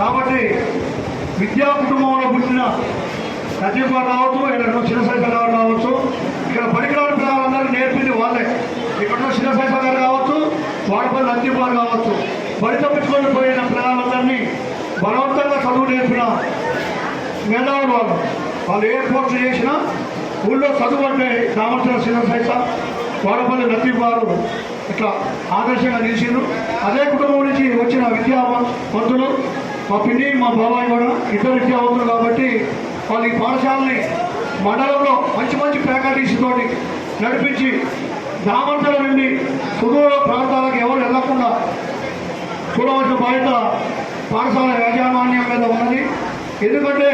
కాబట్టి విద్యా కుటుంబంలో పుట్టిన నజీబ్ గారు రావచ్చు ఇక్కడ చిన్నసైస గారు రావచ్చు. ఇక్కడ పనికిరాని పిల్లలందరూ నేర్పింది వాళ్ళే. ఇక్కడ చిన్నసైస గారు కావచ్చు వాడపల్లి నజీబ్ గారు కావచ్చు బడి తప్పించుకొని పోయిన పిల్లలందరినీ బలవంతంగా చదువు నేర్పిన మేధావులు వాళ్ళు. వాళ్ళు ఏ కోర్సు చేసినా ఊళ్ళో చదువు అంటే రామచంద్ర చిన్నసైస వాడపల్లి నజీబ్ గారు ఇట్లా ఆదర్శంగా నిలిచిండ్రు. అదే కుటుంబం నుంచి వచ్చిన విద్యావంతులు మా పిన్ని మా బాబాయ్ కూడా ఇద్దరు విద్యావంతులు కాబట్టి వాళ్ళు ఈ పాఠశాలని మండలంలో మంచి మంచి ఫ్యాకల్టీస్ తోటి నడిపించి గ్రామాంతర నుండి సుదూర ప్రాంతాలకు ఎవరు వెళ్ళకుండా చూడవలసిన బాధ్యత పాఠశాల యాజమాన్యం మీద ఉన్నది. ఎందుకంటే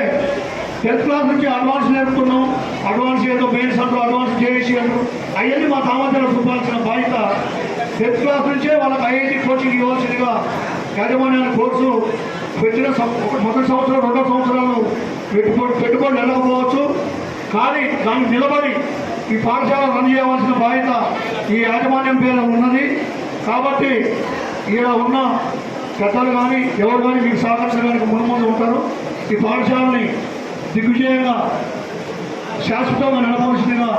టెన్త్ క్లాస్ నుంచి అడ్వాన్స్ నేర్పుతున్నాం. అడ్వాన్స్ ఏదో మెయిన్స్ అంటూ అడ్వాన్స్ చేసి అంటూ అవన్నీ మా సామర్థ్యాలు చూపాల్సిన బాధ్యత. టెన్త్ క్లాస్ నుంచే వాళ్ళకి ఐఐటి కోచింగ్ ఇవ్వాల్సిందిగా యాజమాన్యాన్ని కోర్సు పెట్టిన ఒక మొదటి సంవత్సరం రెండో సంవత్సరాలు పెట్టుబడి పెట్టుబడి వెళ్ళకపోవచ్చు కానీ దానికి నిలబడి ఈ పాఠశాల రన్ చేయవలసిన బాధ్యత ఈ యాజమాన్యం పేరు ఉన్నది. కాబట్టి ఈడ ఉన్న పెద్దలు కానీ ఎవరు కానీ మీకు సహకరించడానికి ముందు ఉంటారు. ఈ పాఠశాలని దిగ్విజయంగా శాశ్వతంగా నడపవలసిందిగా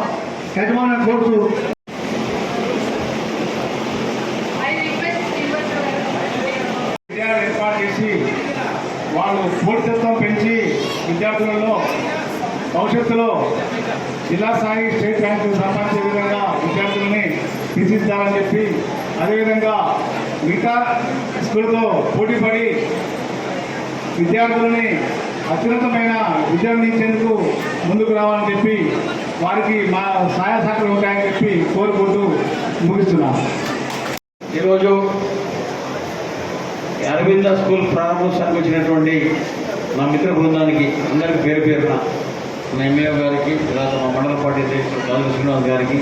యాజమాన్యం కోరుతూ పెంచి విద్యార్థులలో భవిష్యత్తులో జిల్లా స్థాయి స్టేట్ ర్యాంకులు సంపాదించే విధంగా విద్యార్థులని తీర్చిదిద్దాలని చెప్పి అదేవిధంగా మిగతా స్కూల్తో పోటీపడి విద్యార్థులని అత్యున్నతమైన విద్యను ఇచ్చేందుకు ముందుకు రావాలని చెప్పి వారికి మా సహాయ శాఖలు ఉంటాయని చెప్పి కోరుకుంటూ ముగిస్తున్నాను ఈరోజు అరవింద స్కూల్ ప్రారంభోత్సవానికి వచ్చినటువంటి నా మిత్ర బృందానికి అందరికీ పేరు పేరున మన ఎమ్మెల్యే గారికి తర్వాత మా మండల పార్టీ అధ్యక్షుడు కాలు శ్రీనివాస్ గారికి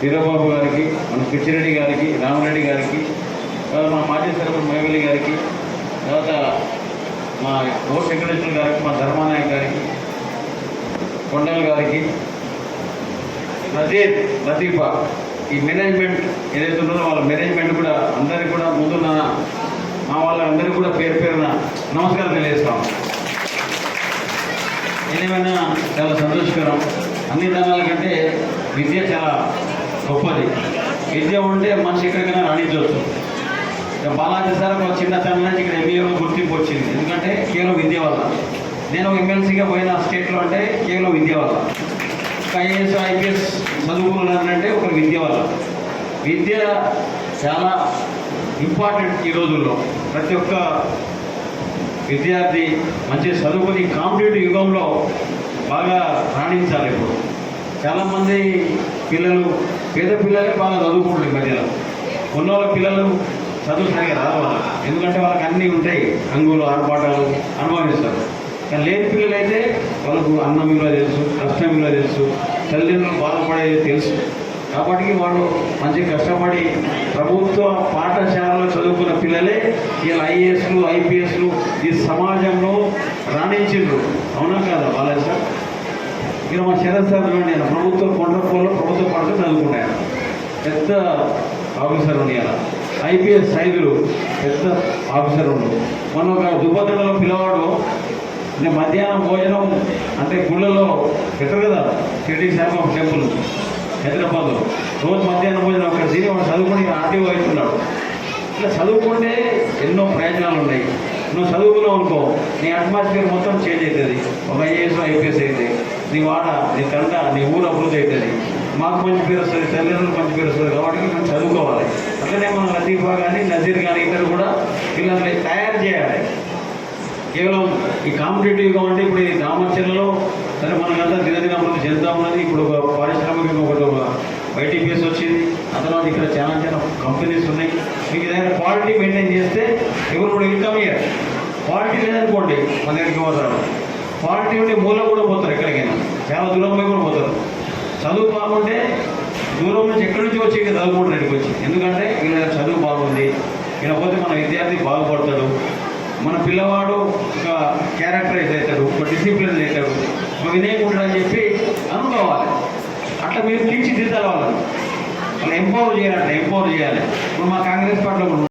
వీరబాబు గారికి మన పిచ్చిరెడ్డి గారికి రామరెడ్డి గారికి తర్వాత మా మాజీ సర్పంచ్ మైవల్లి గారికి తర్వాత మా ఓ వెంకటేశ్వర గారికి మా ధర్మానాయక్ గారికి కొండల్ గారికి నజీద్ లతీఫా ఈ మేనేజ్మెంట్ ఏదైతే ఉన్నదో వాళ్ళ మేనేజ్మెంట్ కూడా అందరికీ కూడా ముందున్న మా వాళ్ళందరికీ కూడా పేరు పేరున నమస్కారం తెలియజేస్తాం ఏదేమైనా చాలా సంతోషకరం. అన్ని దానాల కంటే విద్య చాలా గొప్పది. విద్య ఉంటే మనిషి ఎక్కడికైనా రాణించవచ్చు. బాలాజీ సార్ ఒక చిన్న తన నుంచి ఇక్కడ ఎంఈఓ గుర్తింపు వచ్చింది. ఎందుకంటే కేవలం విద్య వల్ల. నేను ఎమ్మెల్సీగా పోయిన స్టేట్లో అంటే కేవలం విద్య వల్ల. ఐఏఎస్ ఐపీఎస్ చదువుకున్నానంటే ఒక విద్య వల్ల. విద్య చాలా ఇంపార్టెంట్ ఈ రోజుల్లో. ప్రతి ఒక్క విద్యార్థి మంచి చదువుకుని కాంపిటేటివ్ యుగంలో బాగా రాణించాలి ఇప్పుడు. చాలామంది పిల్లలు పేద పిల్లలే బాగా చదువుకుంటారు ఈ మధ్యలో. ఉన్న వాళ్ళ పిల్లలు చదువు సరిగా రాదు ఎందుకంటే వాళ్ళకి అన్నీ ఉంటాయి అంగులు ఆర్పాటాలు అనుభవిస్తారు. కానీ లేని పిల్లలైతే వాళ్ళకు అన్నం ఇలా తెలుసు కష్టం ఇలా తెలుసు తల్లిదండ్రులు బాధపడేది తెలుసు. కాబట్టి వాడు మంచి కష్టపడి ప్రభుత్వ పాఠశాలలో చదువుకున్న పిల్లలే వీళ్ళ ఐఏఎస్లు ఐపీఎస్లు ఈ సమాజంలో రాణించిండ్రు. అవునా కాదా బాలాజీ సార్? ఇక్కడ మా శరత్ నేను ప్రభుత్వ కొండపూర్లో ప్రభుత్వ పాఠశాల చదువుకున్నాను పెద్ద ఆఫీసర్ ఉండి అలా. ఐపీఎస్ సైదులు పెద్ద ఆఫీసర్ ఉండు. మొన్న ఒక దుబ్బతంలో పిల్లవాడు నేను మధ్యాహ్నం భోజనం అంటే గుళ్ళలో పెట్టరు కదా షిరిడి సాయిబాబా టెంపుల్. హైదరాబాద్లో రోజు మధ్యాహ్నం భోజనం అక్కడ తిని వాడు చదువుకుని ఆర్టీఓ అవుతున్నాడు. ఇట్లా చదువుకుంటే ఎన్నో ప్రయోజనాలు ఉన్నాయి. నువ్వు చదువుకున్నావు అనుకో నీ అట్మాస్ఫియర్ మొత్తం చేంజ్ అవుతుంది ఒక ఐఏఎస్ ఐపీఎస్ అయితే నీ వాడ నీ తండ నీ ఊరు అభివృద్ధి అవుతుంది మాకు మంచి పేరు వస్తుంది తల్లిదండ్రులకు మంచి పేరు వస్తుంది కాబట్టి మనం చదువుకోవాలి. అట్లనే మనం లతీఫా కానీ నజీర్ కానీ ఇద్దరు కూడా పిల్లల్ని తయారు చేయాలి. కేవలం ఈ కాంపిటేటివ్గా ఉంటే ఇప్పుడు ఈ రామచర్లలో సరే మనకంతా దినదిన అభివృద్ధి చెందుతా ఉన్నది ఇప్పుడు ఒక పారిశ్రామికంగా ఒకటి ఒక ఐటీపీఎస్ వచ్చింది. ఆ తర్వాత ఇక్కడ చాలా చాలా కంపెనీస్ ఉన్నాయి. మీకు ఏదైనా క్వాలిటీ మెయింటైన్ చేస్తే ఎవరు కూడా ఇన్కమ్ ఇయ్యారు. క్వాలిటీ లేదనుకోండి మన దగ్గరికి పోతారు క్వాలిటీ ఉంటే మూల కూడా పోతారు ఎక్కడికైనా. చాలా దూరం పోయి కూడా పోతారు. చదువు బాగుంటే దూరం నుంచి ఎక్కడి నుంచి వచ్చి ఇక్కడ చదువుకుంటారు వచ్చి. ఎందుకంటే వీళ్ళ చదువు బాగుంది. ఈయన పోతే మన విద్యార్థి బాగుపడతాడు. మన పిల్లవాడు ఒక క్యారెక్టరైజ్ అవుతాడు ఒక డిసిప్లిన్ అవుతాడు. ఒక అని చెప్పి అనుకోవాలి. అట్లా మీరు తీర్చిదిద్దాలి వాళ్ళని మనం ఎంపవర్ చేయాలంటే ఎంపవర్ చేయాలి. ఇప్పుడు మా కాంగ్రెస్ పార్టీలో